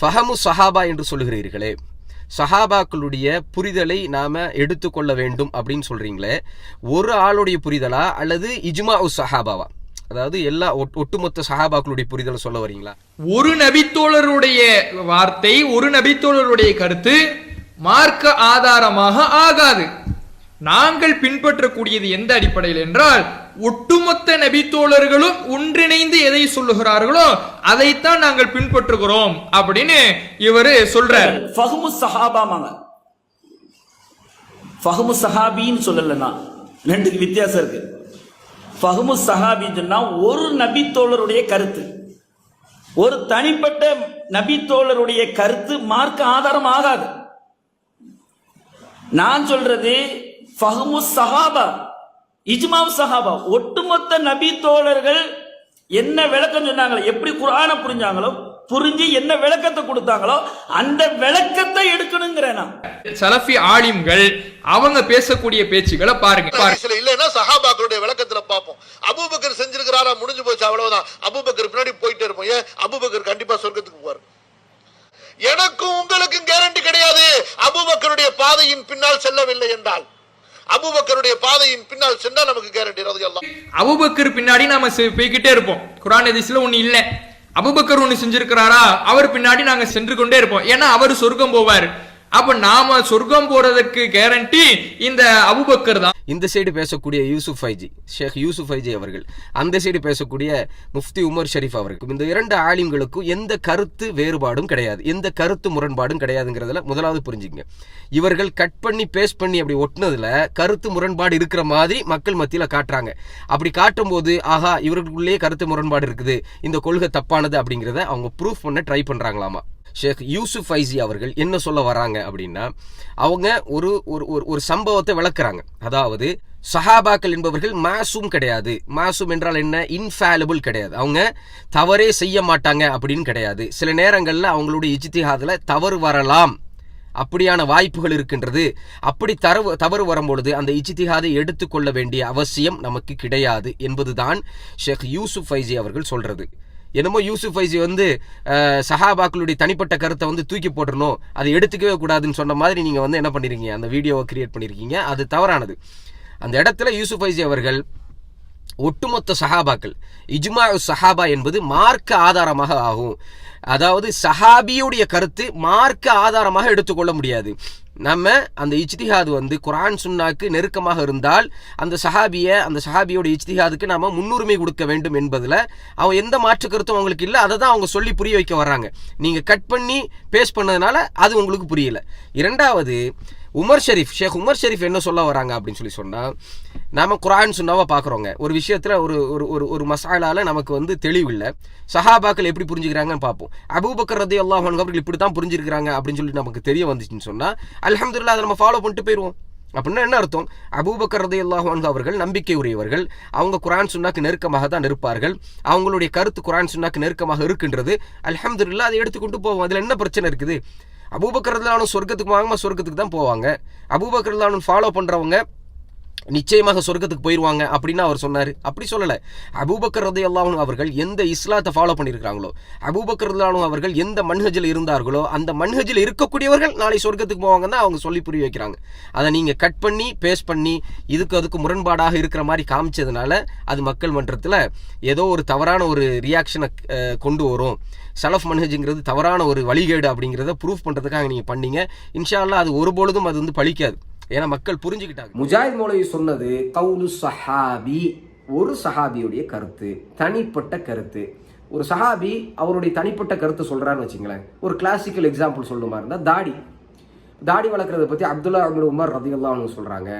ஃபஹமு சஹாபா என்று சொல்லுகிறீர்களே. சஹாபாக்களுடைய புரிதலை நாம எடுத்துக்கொள்ள வேண்டும் அப்படின்னு சொல்றீங்களே. ஒரு ஆளுடைய புரிதலா அல்லது இஜ்மா உஸ் சஹாபாவா? அதாவது எல்லா ஒட்டுமொத்த சஹாபாக்களுடைய புரிதலை சொல்ல வரீங்களா? ஒரு நபித்தோழருடைய வார்த்தை ஒரு நபித்தோழருடைய கருத்து மார்க்க ஆதாரமாக ஆகாது. நாங்கள் பின்பற்றக்கூடியது எந்த அடிப்படையில் என்றால் ஒட்டுமொத்த நபித்தோழர்களும் ஒன்றிணைந்து எதை சொல்லுகிறார்களோ அதைத்தான் நாங்கள் பின்பற்றுகிறோம் அப்படின்னு இவரு சொல்றார். ஃபஹ்மு சஹாபாமாங்க ஃபஹ்மு சஹாபின்னு சொல்லல நான் ரெண்டுக்கு வித்தியாசம் இருக்கு. ஃபஹ்மு சஹாபின்னு சொன்னா ஒரு நபித்தோழருடைய கருத்து. ஒரு தனிப்பட்ட நபித்தோழருடைய கருத்து மார்க்க ஆதாரம் ஆகாது. நான் சொல்றது ஃபஹ்மு சஹாபா. இஜ்மாவு சஹாபா ஒட்டுமொத்த நபி தோழர்கள் என்ன விளக்கம் சொன்னாங்களோ எப்படி குர்ஆனை புரிஞ்சாங்களோ புரிஞ்சு என்ன விளக்கத்தை கொடுத்தாங்களோ அந்த விளக்கத்தை எடுக்கணுங்கிறேன் நான். சலஃபி ஆலிம்கள் அவங்க பேசக்கூடிய பேச்சுகளை பாருங்க. இல்லைன்னா சஹாபாக்களுடைய விளக்கத்துல பார்ப்போம். அபூபக்கர் செஞ்சிருக்கிறாரா முடிஞ்சு போச்சு அவ்வளவுதான். அபூபக்கர் பின்னாடி போயிட்டே இருப்போம். ஏன்? அபூபக்கர் கண்டிப்பா சொர்க்கத்துக்கு போவார். எனக்கும் உங்களுக்கும் கேரண்டி கிடையாது. அபூபக்கருடைய பாதையின் பின்னால் செல்லவில்லை என்றால். அபூபக்கருடைய பாதையின் பின்னால் சென்றால் நமக்கு கேரண்டி ரலியல்லாஹு அபுபக்கர் பின்னாடி நாம செ- போய்கிட்டே இருப்போம். குரான் ஹதீஸ்ல ஒண்ணு இல்ல. அபுபக்கர் ஒண்ணு செஞ்சிருக்கிறாரா? அவர் பின்னாடி நாங்க சென்று கொண்டே இருப்போம். ஏன்னா அவர் சொர்க்கம் போவார். அப்ப நாம சொர்க்கம் போறதுக்கு கேரண்டி இந்த அபுபக்கர் தான். இந்த சைடு பேசக்கூடிய யூசுப் ஃபைஜி ஷேக் யூசுப் ஃபைஜி அவர்கள் அந்த சைடு பேசக்கூடிய முஃப்தி உமர் ஷரீஃப் அவர்களுக்கும் இந்த இரண்டு ஆலிம்களுக்கும் எந்த கருத்து வேறுபாடும் கிடையாது. எந்த கருத்து முரண்பாடும் கிடையாதுங்கிறதுல முதலாவது புரிஞ்சுங்க இவர்கள் கட் பண்ணி பேஸ்ட் பண்ணி அப்படி ஒட்டினதுல கருத்து முரண்பாடு இருக்கிற மாதிரி மக்கள் மத்தியில காட்டுறாங்க. அப்படி காட்டும் போது ஆஹா இவர்களுக்குள்ளேயே கருத்து முரண்பாடு இருக்குது. இந்த கொள்கை தப்பானது அப்படிங்கிறத அவங்க ப்ரூஃப் பண்ண ட்ரை பண்றாங்களாமா? ஷேக் யூசுப் ஃபைசி அவர்கள் என்ன சொல்ல வராங்க அப்படின்னா அவங்க ஒரு ஒரு ஒரு- ஒரு சம்பவத்தை விளக்குறாங்க. அதாவது சஹாபாக்கள் என்பவர்கள் மாசூம் கிடையாது. மாசூம் என்றால் என்ன? இன்ஃபேலபிள் கிடையாது. அவங்க தவறே செய்ய மாட்டாங்க அப்படின்னு கிடையாது. சில நேரங்களில் அவங்களுடைய இஜித்திஹாதில் தவறு வரலாம். அப்படியான வாய்ப்புகள் இருக்கின்றது. அப்படி தரவு தவறு வரும்பொழுது அந்த இஜித்திஹாதை எடுத்துக்கொள்ள வேண்டிய அவசியம் நமக்கு கிடையாது என்பதுதான் ஷேக் யூசுப் ஃபைசி அவர்கள் சொல்றது. என்னமோ யூசுப் ஐசி வந்து சஹாபாக்களுடைய தனிப்பட்ட கருத்தை வந்து தூக்கி போட்டுறணும். அதை எடுத்துக்கவே கூடாதுன்னு சொன்ன மாதிரி நீங்கள் வந்து என்ன பண்ணிருக்கீங்க? அந்த வீடியோவை கிரியேட் பண்ணியிருக்கீங்க அது தவறானது. அந்த இடத்துல யூசுப் ஐசி அவர்கள் ஒட்டுமொத்த சஹாபாக்கள் இஜ்மா சஹாபா என்பது மார்க்க ஆதாரமாக ஆகும். அதாவது சஹாபியுடைய கருத்து மார்க்க ஆதாரமாக எடுத்துக்கொள்ள முடியாது. நம்ம அந்த இஜ்திஹாது வந்து குரான் சுன்னாக்கு நெருக்கமாக இருந்தால் அந்த சஹாபியை அந்த சஹாபியோட இஜ்திஹாதுக்கு நாம் முன்னுரிமை கொடுக்க வேண்டும் என்பதில் அவன் எந்த மாற்று கருத்தும் அவங்களுக்கு இல்லை. அதை தான் அவங்க சொல்லி புரிய வைக்க வர்றாங்க. நீங்கள் கட் பண்ணி பேஸ் பண்ணதுனால அது உங்களுக்கு புரியல. இரண்டாவது உமர் ஷெரீஃப் ஷேக் உமர் ஷெரீஃப் என்ன சொல்ல வராங்க அப்படின்னு சொல்லி சொன்னால் நாம் குரான் சுன்னாவை பார்க்குறோங்க. ஒரு விஷயத்தில் ஒரு ஒரு ஒரு ஒரு மசாலால நமக்கு வந்து தெளிவு இல்லை. சஹாபாக்கள் எப்படி புரிஞ்சுக்கிறாங்கன்னு பார்ப்போம். அபூபக்கர் ரதி அல்லாஹ் அவர்கள் இப்படி தான் புரிஞ்சிருக்கிறாங்க அப்படின்னு சொல்லி நமக்கு தெரிய வந்துச்சுன்னு சொன்னால் அலமதுல்லா அதை நம்ம ஃபாலோ பண்ணிட்டு போயிடுவோம் அப்படின்னா என்ன அர்த்தம்? அபூபக்கர் ரதி அல்லாஹான் அவர்கள் நம்பிக்கை உரியவர்கள் அவங்க குரான் சுன்னாக்கு நெருக்கமாக தான் இருப்பார்கள். அவங்களுடைய கருத்து குரான் சுன்னாக்கு நெருக்கமாக இருக்கின்றது. அலமதுல்லா அதை எடுத்துக்கொண்டு போவோம். அதில் என்ன பிரச்சனை இருக்குது? அபூபக்கர் ரதிலானும் சொர்க்கத்துக்கு வாங்கமா சொர்க்கத்துக்கு தான் போவாங்க. அபூபக்கர் ரதிலானும் ஃபாலோ பண்ணுறவங்க நிச்சயமாக சொர்க்கத்துக்கு போயிடுவாங்க அப்படின்னு அவர் சொன்னார். அப்படி சொல்லலை. அபூபக்கர் ரதி அல்லாஹும் அவர்கள் எந்த இஸ்லாத்தை ஃபாலோ பண்ணியிருக்காங்களோ அபூபக்கர் ரதிலானும் அவர்கள் எந்த மன்ஹஜில் இருந்தார்களோ அந்த மன்ஹஜில் இருக்கக்கூடியவர்கள் நாளை சொர்க்கத்துக்கு போவாங்க தான் அவங்க சொல்லி புரிய வைக்கிறாங்க. அதை நீங்கள் கட் பண்ணி பேஸ்ட் பண்ணி இதுக்கு அதுக்கு முரண்பாடாக இருக்கிற மாதிரி காமிச்சதுனால அது மக்கள் மன்றத்தில் ஏதோ ஒரு தவறான ஒரு ரியாக்ஷனை கொண்டு வரும். சலஃப் மன்ஹஜுங்கிறது தவறான ஒரு வழிகேடு அப்படிங்கிறத ப்ரூஃப் பண்ணுறதுக்காக நீங்கள் பண்ணீங்க. இன்ஷால்லாம் அது ஒருபொழுதும் அது வந்து பழிக்காது. ஏன்னா மக்கள் புரிஞ்சுக்கிட்டாங்க. முஜாஹித் மௌலவி சொன்னது கவுலு சஹாபி ஒரு சஹாபியுடைய கருத்து தனிப்பட்ட கருத்து. ஒரு சஹாபி அவருடைய தனிப்பட்ட கருத்து சொல்கிறான்னு வச்சுங்களேன். ஒரு கிளாசிக்கல் எக்ஸாம்பிள் சொல்லுமா இருந்தால் தாடி. தாடி வளர்க்குறத பற்றி அப்துல்லா அப்துல் உமர் ரதியுல்லான்னு சொல்கிறாங்க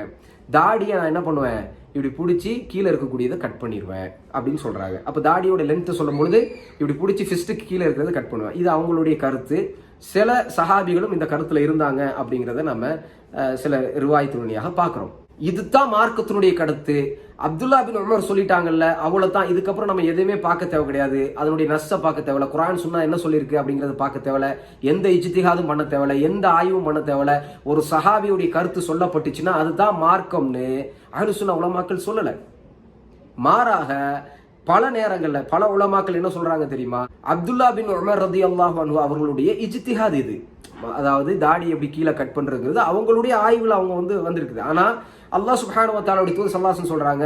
தாடியை நான் என்ன பண்ணுவேன்? இப்படி பிடிச்சி கீழே இருக்கக்கூடியதை கட் பண்ணிடுவேன் அப்படின்னு சொல்கிறாங்க அப்போ தாடியோட லென்த்து சொல்லும் பொழுது இப்படி பிடிச்சி ஃபிஸ்ட்டுக்கு கீழே இருக்கிறத கட் பண்ணுவேன். இது அவங்களுடைய கருத்து. சில சஹாபிகளும் இந்த கருத்தில் இருந்தாங்க அப்படிங்கிறத நம்ம சில ரிவாயத்தினுடையாக பார்க்குறோம். இதுதான் மார்க்கத்தினுடைய கருத்து. அப்துல்லா பின் உமர் சொல்லிட்டாங்கல்ல அவ்வளவுதான். இதுக்கப்புறம் நம்ம எதுவுமே பார்க்க தேவை கிடையாது. அதனுடைய நஷ்ட பார்க்க தேவையில்ல. குரான் சொன்னால் என்ன சொல்லியிருக்கு அப்படிங்கறத பார்க்க தேவையில்ல. எந்த இஜித்திகாதும் பண்ண தேவையில்ல. எந்த ஆய்வும் பண்ண தேவையில்ல. ஒரு சஹாபியுடைய கருத்து சொல்லப்பட்டுச்சுன்னா அதுதான் மார்க்கம்னு அஹ்லுசுன்னா உலமாக்கள் சொல்லலை. மாறாக பல நேரங்களில் பல உலமாக்கள் என்ன சொல்றாங்க தெரியுமா? அப்துல்லா பின் உமர் ரதி அல்லாஹ் அவர்களுடைய இஜித்திஹாத் இது. அதாவது தாடி எப்படி கீழே கட் பண்றதுங்கிறது அவங்களுடைய ஆய்வில் அவங்க வந்து வந்திருக்குது. ஆனா அல்லாஹ் சுஹானுவத்தாலுடைய தூது சல்லாசன் சொல்றாங்க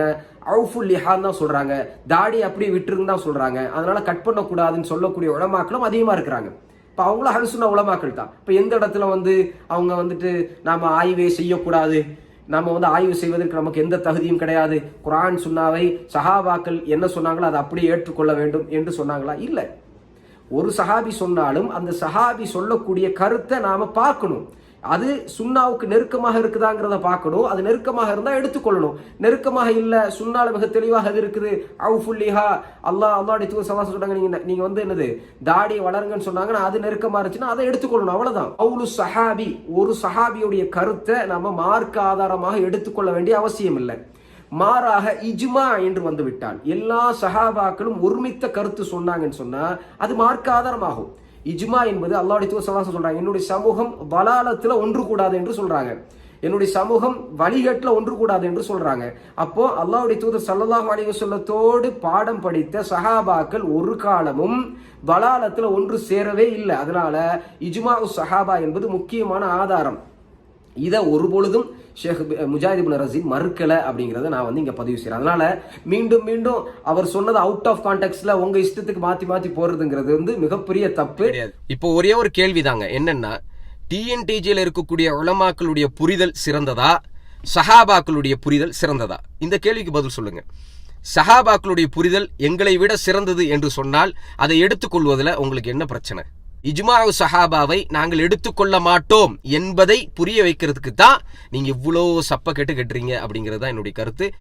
அவுஃபுல் லிஹான் தான் சொல்றாங்க தாடி அப்படியே விட்டுருங்க தான் சொல்றாங்க அதனால கட் பண்ணக்கூடாதுன்னு சொல்லக்கூடிய உலமாக்களும் அதிகமா இருக்கிறாங்க. இப்போ அவங்களும் ஹன்சுனா உலமாக்கள் தான். இப்போ எந்த இடத்துல வந்து அவங்க வந்துட்டு நாம ஆய்வே செய்யக்கூடாது? நம்ம வந்து ஆய்வு செய்வதற்கு நமக்கு எந்த தகுதியும் கிடையாது. குரான் சுன்னாவை சஹாபாக்கள் என்ன சொன்னாங்களோ அதை அப்படியே ஏற்றுக்கொள்ள வேண்டும் என்று சொன்னாங்களா? இல்லை. ஒரு சஹாபி சொன்னாலும் அந்த சஹாபி சொல்லக்கூடிய கருத்தை நாம் பார்க்கணும். அது சுண்ணாவுக்கு நெருக்கமாக இருக்குதாங்கிறத பார்க்கணும். அது நெருக்கமாக இருந்தால் எடுத்துக்கொள்ளணும். நெருக்கமாக இல்லை சுண்ணால் மிக தெளிவாக அது இருக்குது. அவுஃபுல்லிஹா அல்லாஹ் அல்லாடி தூ சலாசம் சொன்னாங்க நீங்கள் நீங்கள் வந்து என்னது தாடியை வளருங்கன்னு சொன்னாங்கன்னா அது நெருக்கமாக இருந்துச்சுன்னா அதை எடுத்துக்கொள்ளணும். அவ்வளோதான் அவுலு சஹாபி ஒரு சஹாபியுடைய கருத்தை நம்ம மார்க்க ஆதாரமாக எடுத்துக்கொள்ள வேண்டிய அவசியம் இல்லை. மாறாக இஜ்மா என்று வந்து விட்டால் எல்லா சஹாபாக்களும் ஒருமித்த கருத்து சொன்னாங்கன்னு சொன்னால் அது மார்க்க ஆதாரமாகும். இஜ்மா என்பது அல்லாவுடைய தூதர் ஸல்லல்லாஹு சொல்றாங்க. என்னுடைய சமூகம் வலாலத்தில் ஒன்று கூடாது என்று சொல்றாங்க. என்னுடைய சமூகம் வழிகட்டில் ஒன்று கூடாது என்று சொல்றாங்க. அப்போ அல்லாவுடைய தூதர் சல்லாஹ் அலைஹி சொல்லத்தோடு பாடம் படித்த சஹாபாக்கள் ஒரு காலமும் வலாலத்துல ஒன்று சேரவே இல்லை. அதனால இஜ்மா சஹாபா என்பது முக்கியமான ஆதாரம். இதை ஒரு பொழுதும் ஷேக் முஜாஹித் ரசீன் மறுக்கலை அப்படிங்கிறத நான் வந்து இங்கே பதிவு செய்கிறேன் அதனால் மீண்டும் மீண்டும் அவர் சொன்னது அவுட் ஆஃப் கான்டெக்ட்ஸில் உங்கள் இஷ்டத்துக்கு மாற்றி மாற்றி போடுறதுங்கிறது வந்து மிகப்பெரிய தப்பு. இப்போ ஒரே ஒரு கேள்விதாங்க. என்னென்னா டிஎன்டிஜியில் இருக்கக்கூடிய உளமாக்களுடைய புரிதல் சிறந்ததா? சஹாபாக்களுடைய புரிதல் சிறந்ததா? இந்த கேள்விக்கு பதில் சொல்லுங்கள் சஹாபாக்களுடைய புரிதல் எங்களை விட சிறந்தது என்று சொன்னால் அதை எடுத்துக்கொள்வதில் உங்களுக்கு என்ன பிரச்சனை? இஜ்மாவு சஹாபாவை நாங்கள் எடுத்துக்கொள்ள மாட்டோம் என்பதை புரிய வைக்கிறதுக்கு தான் நீங்க இவ்வளோ சப்ப கேட்டு கட்டுறீங்க அப்படிங்கிறது தான் என்னுடைய கருத்து.